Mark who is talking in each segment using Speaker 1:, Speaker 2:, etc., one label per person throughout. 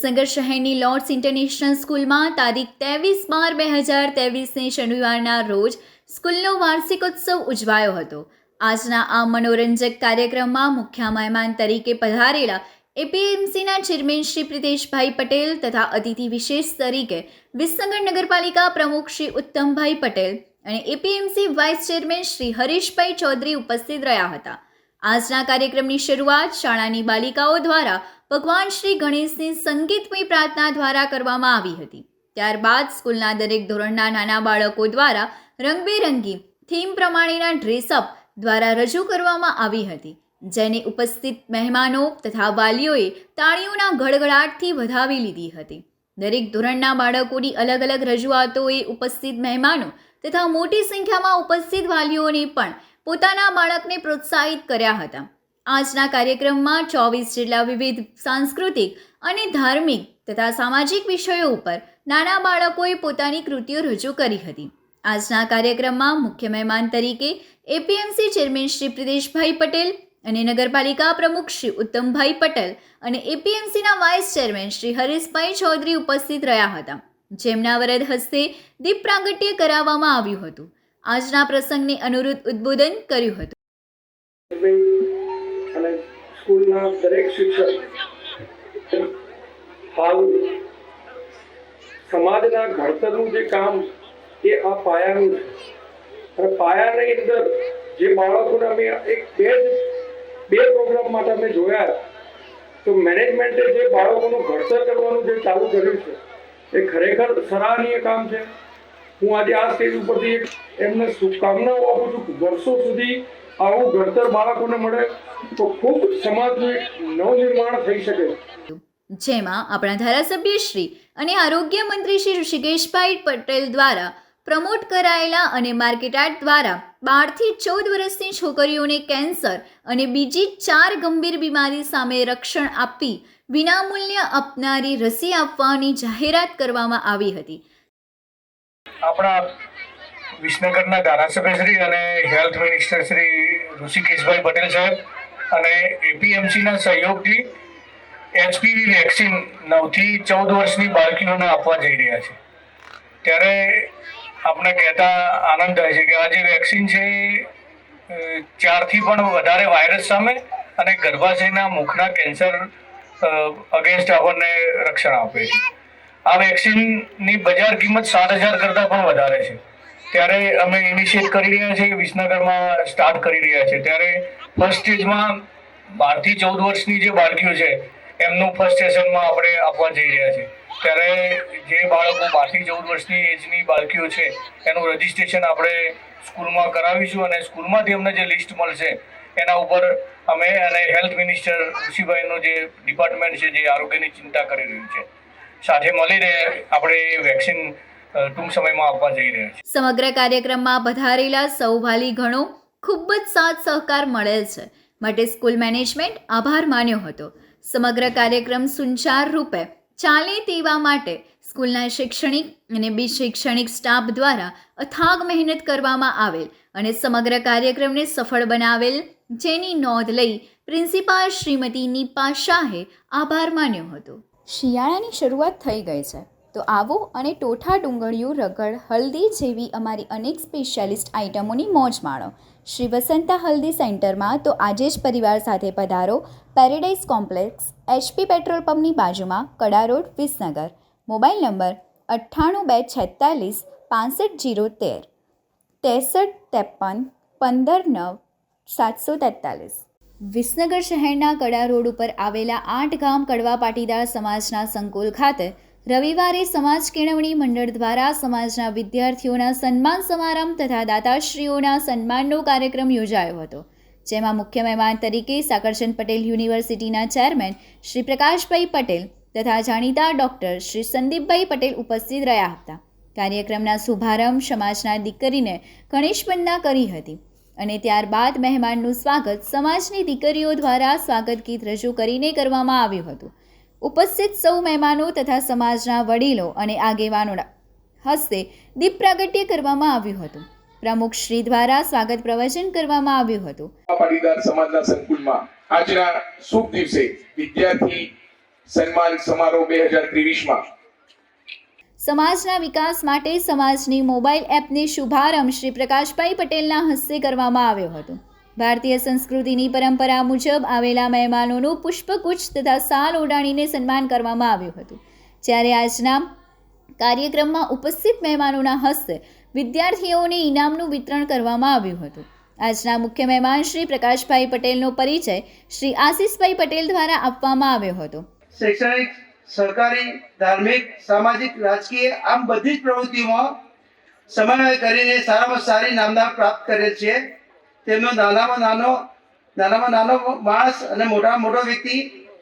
Speaker 1: વિસનગર શહેરની lords international સ્કૂલમાં તારીખ ત્રેવીસ બાર બે હજાર ત્રેવીસને શનિવારના રોજ સ્કૂલનો વાર્ષિકોત્સવ ઉજવાયો હતો. આજના આ મનોરંજક કાર્યક્રમમાં મુખ્ય મહેમાન તરીકે પધારેલા એપીએમસીના ચેરમેન શ્રી પ્રિતેશભાઈ પટેલ તથા અતિથિ વિશેષ તરીકે વિસનગર નગરપાલિકા પ્રમુખ શ્રી ઉત્તમભાઈ પટેલ અને APMC vice chairman Shri Harishbhai Chaudhary ઉપસ્થિત રહ્યા હતા. આજના કાર્યક્રમની શરૂઆત શાળાની બાલિકાઓ દ્વારા ભગવાન શ્રી ગણેશની સંગીતમય પ્રાર્થના દ્વારા કરવામાં આવી હતી. ત્યારબાદ સ્કૂલના દરેક ધોરણના નાના બાળકો દ્વારા રંગબેરંગી થીમ પ્રમાણેના ડ્રેસઅપ દ્વારા રજૂ કરવામાં આવી હતી, જેને ઉપસ્થિત મહેમાનો તથા વાલીઓએ તાળીઓના ગડગડાટથી વધાવી લીધી હતી. દરેક ધોરણના બાળકોની અલગ અલગ રજૂઆતોએ ઉપસ્થિત મહેમાનો તથા મોટી સંખ્યામાં ઉપસ્થિત વાલીઓને પણ પોતાના બાળકને પ્રોત્સાહિત કર્યા હતા. આજના કાર્યક્રમમાં ચોવીસ જેટલા વિવિધ સાંસ્કૃતિક અને ધાર્મિક તથા સામાજિક વિષયો ઉપર નાના બાળકોએ પોતાની કૃતિઓ રજૂ કરી હતી. આજના કાર્યક્રમમાં મુખ્ય મહેમાન તરીકે એપીએમસી ચેરમેન શ્રી પ્રદેશભાઈ પટેલ અને નગરપાલિકા પ્રમુખ શ્રી ઉત્તમભાઈ પટેલ અને એપીએમસીના વાઇસ ચેરમેન શ્રી હરીશભાઈ ચૌધરી ઉપસ્થિત રહ્યા હતા, જેમના વરદ હસ્તે દીપ પ્રાગટ્ય કરાવવામાં આવ્યું હતું. આજના પ્રસંગને અનુરૂપ ઉદ્બોધન કર્યું હતું.
Speaker 2: સ્કૂલના દરેક શિક્ષક હાલ સમાજના ઘડતરનું જે કામ એ આ પાયાનું છે. અને પાયાની અંદર જે બાળકોને અમે એક બે બે પ્રોગ્રામ માટે અમે જોયા તો મેનેજમેન્ટે જે બાળકોનું ઘડતર કરવાનું જે ચાલુ કર્યું છે, એ ખરેખર સરાહનીય કામ છે. હું આજે આ સ્ટેજ ઉપરથી એમને શુભકામનાઓ આપું છું વર્ષો સુધી આવું ઘડતર બાળકોને મળે તો ખૂબ સમાજનું નવનિર્માણ થઈ શકે.
Speaker 1: જેમાં આપણા ધારાસભ્ય શ્રી અને આરોગ્ય મંત્રી શ્રી ઋષિકેશભાઈ પટેલ દ્વારા પ્રમોટ કરાયેલા અને માર્કેટાર્ટ દ્વારા બારથી ચૌદ વર્ષની છોકરીઓને કેન્સર અને બીજી ચાર ગંભીર બીમારી સામે રક્ષણ આપી વિનામૂલ્ય આપનારી રસી આપવાની જાહેરાત કરવામાં આવી હતી.
Speaker 3: આપણા વિસનગરના ધારાસભ્ય શ્રી અને હેલ્થ મિનિસ્ટર શ્રી ઋષિકેશભાઈ પટેલ સાહેબ અને એપીએમસીના સહયોગથી એચપીવી વેક્સિન નવથી ચૌદ વર્ષની બાળકીઓને આપવા જઈ રહ્યા છે. ત્યારે આપણે કહેતા આનંદ થાય છે કે આ જે વેક્સિન છે ચારથી પણ વધારે વાયરસ સામે અને ગર્ભાશયના મુખના કેન્સર અગેન્સ્ટ આપણને રક્ષણ આપે છે. આ વેક્સિનની બજાર કિંમત સાત હજાર કરતાં પણ વધારે છે. ત્યારે અમે ઇનિશિયેટ કરી રહ્યા છીએ, વિસનગરમાં સ્ટાર્ટ કરી રહ્યા છીએ. ત્યારે ફર્સ્ટ સ્ટેજમાં બારથી ચૌદ વર્ષની જે બાળકીઓ છે, એમનું ફર્સ્ટ સેશનમાં આપણે આપવા જઈ રહ્યા છીએ. ત્યારે જે બાળકો બારથી ચૌદ વર્ષની એજની બાળકીઓ છે, એનું રજિસ્ટ્રેશન આપણે સ્કૂલમાં કરાવીશું અને સ્કૂલમાંથી અમને જે લિસ્ટ મળશે, એના ઉપર અમે અને હેલ્થ મિનિસ્ટર ઋષિભાઈનું જે ડિપાર્ટમેન્ટ છે, જે આરોગ્યની ચિંતા કરી રહ્યું છે, સાથે મળીને આપણે વેક્સિન ટૂંક સમયમાં આપવા જઈ રહ્યા છે.
Speaker 1: સમગ્ર કાર્યક્રમમાં પધારેલા સૌ વાલીગણો ખૂબ જ સાથ સહકાર મળેલ છે. માટે સ્કૂલ મેનેજમેન્ટ આભાર માન્યો હતો. સમગ્ર કાર્યક્રમ સુચાર રૂપે ચાલે તેવા માટે સ્કૂલના શૈક્ષણિક અને બિન શૈક્ષણિક સ્ટાફ દ્વારા અથાગ મહેનત કરવામાં આવેલ અને સમગ્ર કાર્યક્રમને સફળ બનાવેલ જેની નોંધ લઈ પ્રિન્સિપાલ શ્રીમતી નીપા શાહે આભાર માન્યો હતો. શિયાળાની શરૂઆત થઈ ગઈ છે. તો આવો અને ટોઠા ડુંગળીયું રગડ, હલ્દી જેવી અમારી અનેક સ્પેશિયાલિસ્ટ આઇટમોની મોજ માણો. શ્રી વસંતા હલ્દી સેન્ટરમાં તો આજે જ પરિવાર સાથે પધારો પેરેડાઇઝ કોમ્પ્લેક્સ એચપી પેટ્રોલ પંપની બાજુમાં કડા રોડ, વિસનગર. મોબાઈલ નંબર અઠ્ઠાણું બે છેતાલીસ પાંસઠ જીરો તેર. ત્રેસઠ, ત્રેપન, પંદર, નવ, સાતસો તેતાલીસ. વિસનગર શહેરના કડા રોડ ઉપર આવેલા આઠ ગામ કડવા પાટીદાર સમાજના સંકુલ ખાતે રવિવારે સમાજ કેળવણી મંડળ દ્વારા સમાજના વિદ્યાર્થીઓના સન્માન સમારંભ તથા દાતાશ્રીઓના સન્માનનો કાર્યક્રમ યોજાયો હતો, જેમાં મુખ્ય મહેમાન તરીકે સાકરચંદ પટેલ યુનિવર્સિટીના ચેરમેન શ્રી પ્રકાશભાઈ પટેલ તથા જાણીતા ડૉક્ટર શ્રી સંદીપભાઈ પટેલ ઉપસ્થિત રહ્યા હતા. કાર્યક્રમના શુભારંભ સમાજના દીકરીને ગણેશ કરી હતી અને ત્યારબાદ મહેમાનનું સ્વાગત સમાજની દીકરીઓ દ્વારા સ્વાગત ગીત રજૂ કરીને કરવામાં આવ્યું હતું. ઉપસ્થિત સૌ મહેમાનો તથા સમાજના વડીલો અને આગેવાનોના હસ્તે દીપ પ્રાગટ્ય કરવામાં આવ્યું હતું. પ્રમુખ શ્રી દ્વારા સ્વાગત પ્રવચન કરવામાં આવ્યું હતું.
Speaker 4: પાટીદાર સમાજના સંકુલમાં આજના શુભ દિવસે વિદ્યાર્થી સન્માન સમારોહ બે હજાર ત્રેવીસમાં
Speaker 1: સમાજના વિકાસ માટે સમાજની મોબાઈલ એપની શુભારંભ શ્રી પ્રકાશભાઈ પટેલના હસ્તે કરવામાં આવ્યો હતો. ભારતીય સંસ્કૃતિની પરંપરા મુજબ આવેલા મહેમાનોનું પુષ્પગુચ્છ તથા સાલ ઓઢાણીને સન્માન કરવામાં આવ્યું હતું. જ્યારે આજના કાર્યક્રમમાં ઉપસ્થિત મહેમાનોના હસ્તે વિદ્યાર્થીઓને ઇનામનું વિતરણ કરવામાં આવ્યું હતું. આજના મુખ્ય મહેમાન શ્રી પ્રકાશભાઈ પટેલનો પરિચય શ્રી આશીષભાઈ પટેલ દ્વારા આપવામાં આવ્યો હતો.
Speaker 5: શૈક્ષણિક, સરકારી, ધાર્મિક, સામાજિક, રાજકીય આમ બધી જ પ્રવૃત્તિઓમાં સમન્વય કરીને સારામાં સારી નામના પ્રાપ્ત કરેલ છે. તેમનો નાનામાં નાનો નાનામાં નાનો માણસ અને મોટામાં મોટો વ્યક્તિ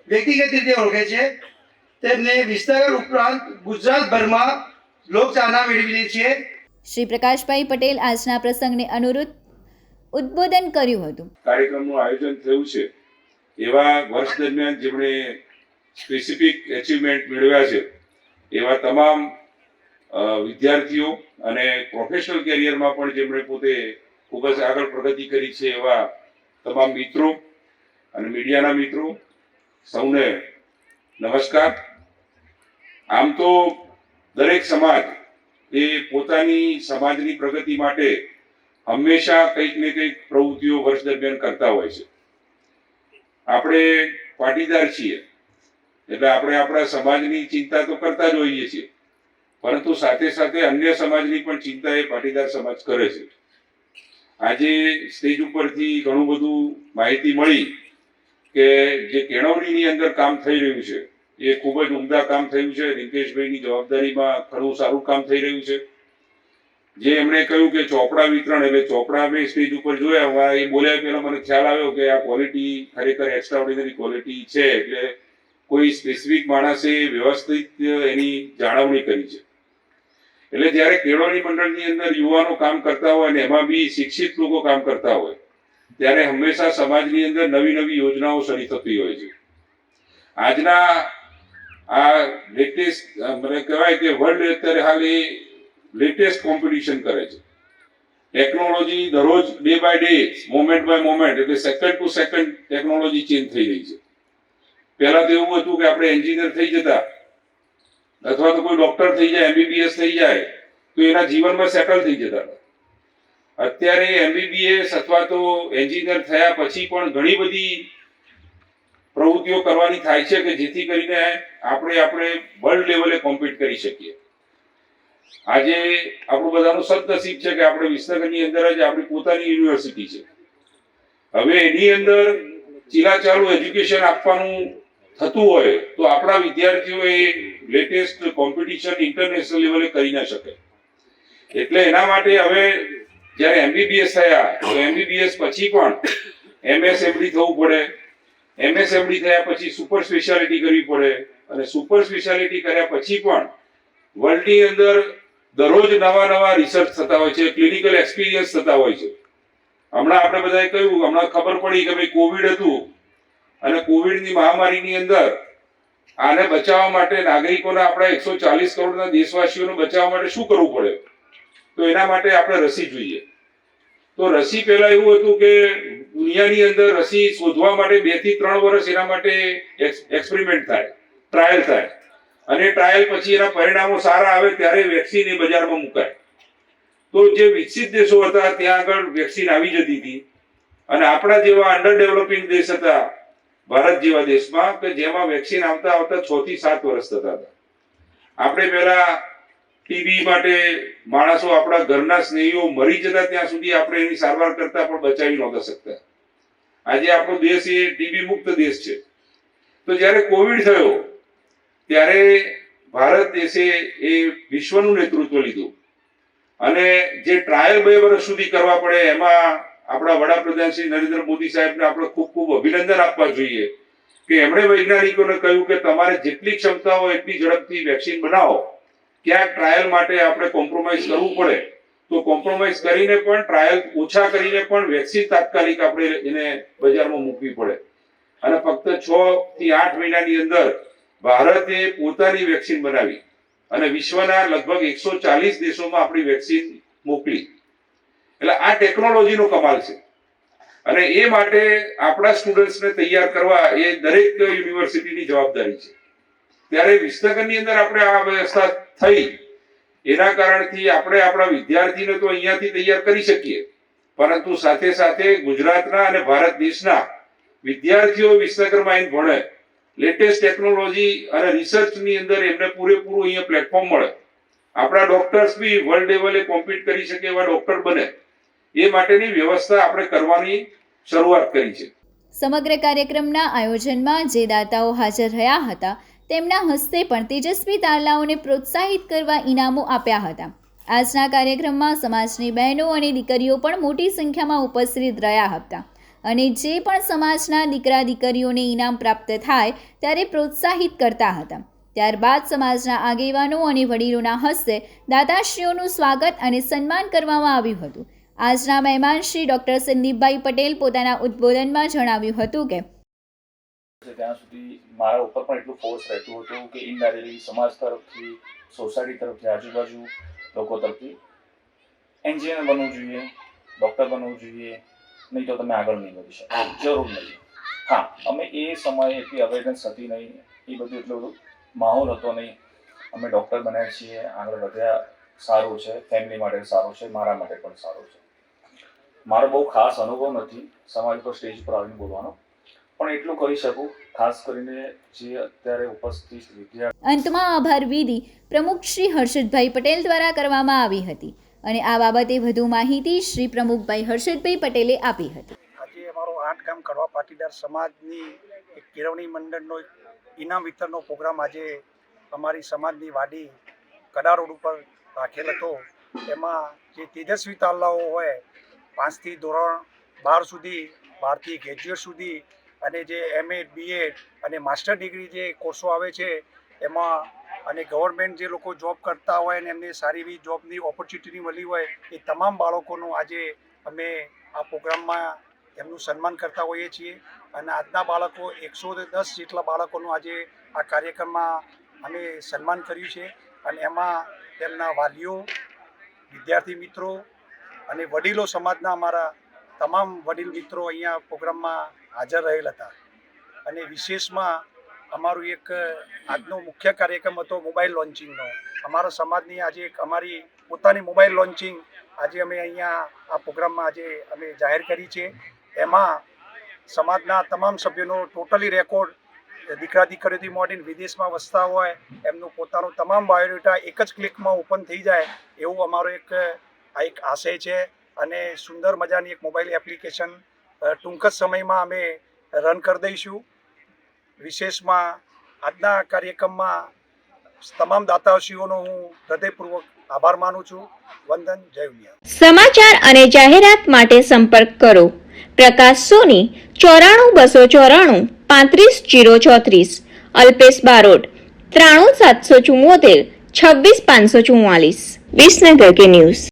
Speaker 5: વ્યક્તિગત રીતે ઓળખે છે. તેમને વિસ્તાર ઉપરાંત ગુજરાતભરમાં લોકચાહના મેળવેલી છે
Speaker 1: શ્રી પ્રકાશભાઈ પટેલ આજના પ્રસંગને અનુરૂપ ઉદ્બોધન કર્યું હતું.
Speaker 6: કાર્યક્રમનું આયોજન થયું છે. એવા વર્ષ દરમિયાન જેમણે સ્પેસિફિક એચિવમેન્ટ મેળવ્યા છે એવા તમામ વિદ્યાર્થીઓ અને પ્રોફેશનલ કેરિયરમાં પણ જેમણે પોતે ખૂબ જ આગળ પ્રગતિ કરી છે એવા તમામ મિત્રો અને મીડિયાના મિત્રો. સૌને નમસ્કાર. આમ તો દરેક સમાજ એ પોતાની સમાજની પ્રગતિ માટે હંમેશા કંઈક ને કંઈક પ્રવૃત્તિઓ વર્ષ દરમિયાન કરતા હોય છે. આપણે પાટીદાર છીએ, એટલે આપણે આપણા સમાજની ચિંતા તો કરતા જ હોઈએ છીએ. પરંતુ સાથે સાથે અન્ય સમાજની પણ ચિંતા એ પાટીદાર સમાજ કરે છે. આજે સ્ટેજ ઉપરથી ઘણું બધું માહિતી મળી કે જે કેળવણીની અંદર કામ થઈ રહ્યું છે, એ ખૂબ જ ઉમદા કામ થયું છે. રિંકેશભાઈની જવાબદારીમાં ઘણું સારું કામ થઈ રહ્યું છે. જે એમણે કહ્યું કે ચોપડા વિતરણ, એટલે ચોપડા મેં સ્ટેજ ઉપર જોયા. હું એ બોલ્યા પહેલાં મને ખ્યાલ આવ્યો કે આ ક્વોલિટી ખરેખર એક્સ્ટ્રાઓર્ડિનરી ક્વોલિટી છે, એટલે કોઈ સ્પેસિફિક માણસે વ્યવસ્થિત એની જાળવણી કરી છે. એટલે જ્યારે કેળવણી મંડળની અંદર યુવાનો કામ કરતા હોય અને એમાં બી શિક્ષિત લોકો કામ કરતા હોય, ત્યારે હંમેશા સમાજની અંદર નવી નવી યોજનાઓ શરૂ થતી હોય છે. આજના આ લેટેસ્ટ મને કહેવાય કે વર્લ્ડ અત્યારે હાલ એ લેટેસ્ટ કોમ્પિટિશન કરે છે. ટેકનોલોજી દરરોજ day by day moment by moment એટલે second to second technology change થઈ રહી છે. પહેલા તો એવું હતું કે આપણે એન્જિનિયર થઈ જતા અથવા તો કોઈ ડોક્ટર થઈ જાય એમબીબીએસ થઈ જાય, તો એના જીવનમાં સેટલ થઈ જતા અત્યારે એમબીબીએસ અથવા તો એન્જિનિયર થયા પછી પણ ઘણી બધી પ્રવૃત્તિઓ કરવાની થાય છે કે જેથી કરીને આપણે આપણે વર્લ્ડ લેવલે કોમ્પિટ કરી શકીએ. આજે આપણું બધાનું સદનસીબ છે કે આપણે વિસનગરની અંદર જ આપણી પોતાની યુનિવર્સિટી છે. હવે એની અંદર ચીલાચાલુ એજ્યુકેશન આપવાનું થતું હોય તો આપણા વિદ્યાર્થીઓ એ લેટેસ્ટ કોમ્પિટિશન ઇન્ટરનેશનલ લેવલે કરી ના શકે. એટલે એના માટે હવે જ્યારે એમબીબીએસ થયા, તો એમબીબીએસ પછી પણ એમએસએમડી થવું પડે. એમએસએમડી થયા પછી સુપર સ્પેશિયાલિટી કરવી પડે અને સુપર સ્પેશિયાલિટી કર્યા પછી પણ વર્લ્ડની અંદર દરરોજ નવા નવા રિસર્ચ થતા હોય છે ક્લિનિકલ એક્સપિરિયન્સ થતા હોય છે. હમણાં આપણે બધાએ કહ્યું, હમણાં ખબર પડી કે ભાઈ કોવિડ હતું અને કોવિડની મહામારીની અંદર આને બચાવવા માટે નાગરિકોના આપણા એકસો ચાલીસ કરોડના દેશવાસીઓને બચાવવા માટે શું કરવું પડે? તો એના માટે આપણે રસી જોઈએ. તો રસી પહેલા એવું હતું કે દુનિયાની અંદર રસી શોધવા માટે બેથી ત્રણ વર્ષ એના માટે એક્સપેરિમેન્ટ થાય, ટ્રાયલ થાય. અને ટ્રાયલ પછી એના પરિણામો સારા આવે ત્યારે વેક્સિન એ બજારમાં મુકાય. તો જે વિકસિત દેશો હતા ત્યાં આગળ વેક્સિન આવી જતી હતી. અને આપણા જેવા અંડર ડેવલપિંગ દેશ હતા ભારત જેવા દેશમાં કે જેમાં વેક્સિન આવતા આવતા છ થી સાત વર્ષ થતા હતા. આપણે પહેલા ટીબી માટે માણસો આપણા ઘરના સ્નેહીઓ મરી જતા ત્યાં સુધી આપણે એની સારવાર કરતા પણ બચાવી નહોતા શકતા. આજે આપણો દેશ એ ટીબી મુક્ત દેશ છે. તો જ્યારે કોવિડ થયો, ત્યારે ભારત દેશે એ વિશ્વનું નેતૃત્વ લીધું. અને જે ટ્રાયલ બે વર્ષ સુધી કરવા પડે, એમાં આપણા વડાપ્રધાન શ્રી નરેન્દ્ર મોદી સાહેબને આપણે ખૂબ ખૂબ અભિનંદન આપવા જોઈએ કે એમણે વૈજ્ઞાનિકોને કહ્યું કે તમારે જેટલી ક્ષમતા હોય એટલી ઝડપથી વેક્સિન બનાવો, ક્યાંક ટ્રાયલ માટે આપણે કોમ્પ્રોમાઇઝ કરવું પડે. તો કોમ્પ્રોમાઇઝ કરીને પણ, ટ્રાયલ ઓછા કરીને પણ વેક્સિન તાત્કાલિક આપણે એને બજારમાં મૂકવી પડે. અને ફક્ત છ થી આઠ મહિનાની અંદર ભારતે પોતાની વેક્સિન બનાવી અને વિશ્વના લગભગ એકસો ચાલીસ દેશોમાં આપણી વેક્સિન મોકલી. એટલે આ ટેકનોલોજીનો કમાલ છે. અને એ માટે આપણા સ્ટુડન્ટ્સને તૈયાર કરવા એ દરેક યુનિવર્સિટીની જવાબદારી છે. ત્યારે વિસનગરની અંદર આપણે આ વ્યવસ્થા થઈ. એના કારણથી આપણે આપણા વિદ્યાર્થીને તો અહીંયાથી તૈયાર કરી શકીએ. પરંતુ સાથે સાથે ગુજરાતના અને ભારત દેશના વિદ્યાર્થીઓ વિસનગરમાં આવીને ભણે. લેટેસ્ટ ટેકનોલોજી અને રિસર્ચની અંદર એમને પૂરેપૂરું અહીંયા પ્લેટફોર્મ મળે. આપણા ડોક્ટર્સ બી વર્લ્ડ લેવલે કોમ્પિટ કરી શકે એવા ડોક્ટર બને. એ માટેની વ્યવસ્થા આપણે કરવાની શરૂઆત કરી છે.
Speaker 1: સમગ્ર કાર્યક્રમના આયોજનમાં જે દાતાઓ હાજર રહ્યા હતા, તેમના હસ્તે પણ તેજસ્વી તારલાઓને પ્રોત્સાહિત કરવા ઇનામો આપ્યા હતા. આજના કાર્યક્રમમાં સમાજની બહેનો અને દીકરીઓ પણ મોટી સંખ્યામાં ઉપસ્થિત રહ્યા હતા. અને જે પણ સમાજના દીકરા દીકરીઓને ઇનામ પ્રાપ્ત થાય, ત્યારે પ્રોત્સાહિત કરતા હતા. ત્યારબાદ સમાજના આગેવાનો અને વડીલોના હસ્તે દાતાશ્રીઓનું સ્વાગત અને સન્માન કરવામાં આવ્યું હતું. આજના મહેમાન શ્રી ડૉક્ટર સંદીપભાઈ પટેલ પોતાના ઉદ્બોધનમાં જણાવ્યું હતું કે
Speaker 7: ત્યાં સુધી મારા ઉપર પણ એટલું ફોર્સ રહેતું હતું કે ઇનડાયરેક્ટલી સમાજ તરફથી સોસાયટી તરફથી, આજુબાજુ લોકો તરફથી એન્જિનિયર બનવું જોઈએ ડૉક્ટર બનવું જોઈએ, નહીં તો તમે આગળ નહીં વધી શકો. જરૂર નહીં. હા, અમે એ સમયે એટલી અવેરનેસ હતી નહીં, એ બધું એટલું માહોલ હતો નહીં. અમે ડૉક્ટર બન્યા છીએ, આગળ વધ્યા સારું છે ફેમિલી માટે સારું છે, મારા માટે પણ સારું છે. મારો બહુ ખાસ અનુભવ નથી. સમાજ પર સ્ટેજ પર આવીને બોલવાનો. પણ એટલું કહી શકું ખાસ કરીને જે અત્યારે ઉપસ્થિત વિદ્યાર્થી
Speaker 1: અંતમાં આભાર વિધિ પ્રમુખ શ્રી હર્ષદભાઈ પટેલ દ્વારા કરવામાં આવી હતી અને આ બાબતે વધુ માહિતી શ્રી પ્રમુખભાઈ હર્ષદભાઈ પટેલે આપી હતી.
Speaker 8: આજે અમારો આઠ કામ કરવા પાટીદાર સમાજની એક કેળવણી મંડળનો એક ઇનામ વિતરણનો પ્રોગ્રામ આજે અમારી સમાજની વાડી કડા રોડ ઉપર રાખેલ હતો. એમાં જે તેજસ્વી તાલાઓ હોય પાંચથી ધોરણ બાર સુધી, બારથી ગ્રેજ્યુએટ સુધી અને જે એમએડ બીએડ અને માસ્ટર ડિગ્રી જે કોર્સો આવે છે, એમાં અને ગવર્મેન્ટ જે લોકો જોબ કરતા હોય અને એમને સારી એવી જોબની ઓપોર્ચ્યુનિટી મળી હોય, એ તમામ બાળકોનું આજે અમે આ પ્રોગ્રામમાં એમનું સન્માન કરતા હોઈએ છીએ. અને આજના બાળકો એકસો દસ જેટલા બાળકોનું આજે આ કાર્યક્રમમાં અમે સન્માન કર્યું છે. અને એમાં તેમના વાલીઓ, વિદ્યાર્થી મિત્રો અને વડીલો સમાજના અમારા તમામ વડીલ મિત્રો અહીંયા પ્રોગ્રામમાં હાજર રહેલ હતા. અને વિશેષમાં અમારું એક, આજનો મુખ્ય કાર્યક્રમ હતો મોબાઈલ લોન્ચિંગનો. અમારા સમાજની આજે એક અમારી પોતાની મોબાઈલ લોન્ચિંગ આજે અમે અહીંયા આ પ્રોગ્રામમાં આજે અમે જાહેર કરી છે. એમાં સમાજના તમામ સભ્યોનો ટોટલી રેકોર્ડ દીકરા દીકરીઓથી મોડીને વિદેશમાં વસતા હોય, એમનું પોતાનું તમામ બાયોડેટા એક જ ક્લિકમાં ઓપન થઈ જાય એવું અમારો એક આ એક આશય છે અને સુંદર મજાની એક મોબાઈલ એપ્લિકેશન ટૂંક જ સમયમાં અમે રન કરી દઈશું. વિશેષમાં આજના કાર્યક્રમમાં તમામ દાતાશ્રીઓનો હું હૃદયપૂર્વક આભાર માનું છું. વંદન, જય
Speaker 9: સમાચાર અને જાહેરાત માટે સંપર્ક કરો. પ્રકાશ સોની, ચોરાણું બસો ચોરાણું, પાંત્રીસ જીરો ચોત્રીસ. અલ્પેશ બારોટ, ત્રાણું સાતસો ચુમ્મોતેર છવ્વીસ પાંચસો ચુમ્માલીસ વિસનગર કે ન્યૂઝ.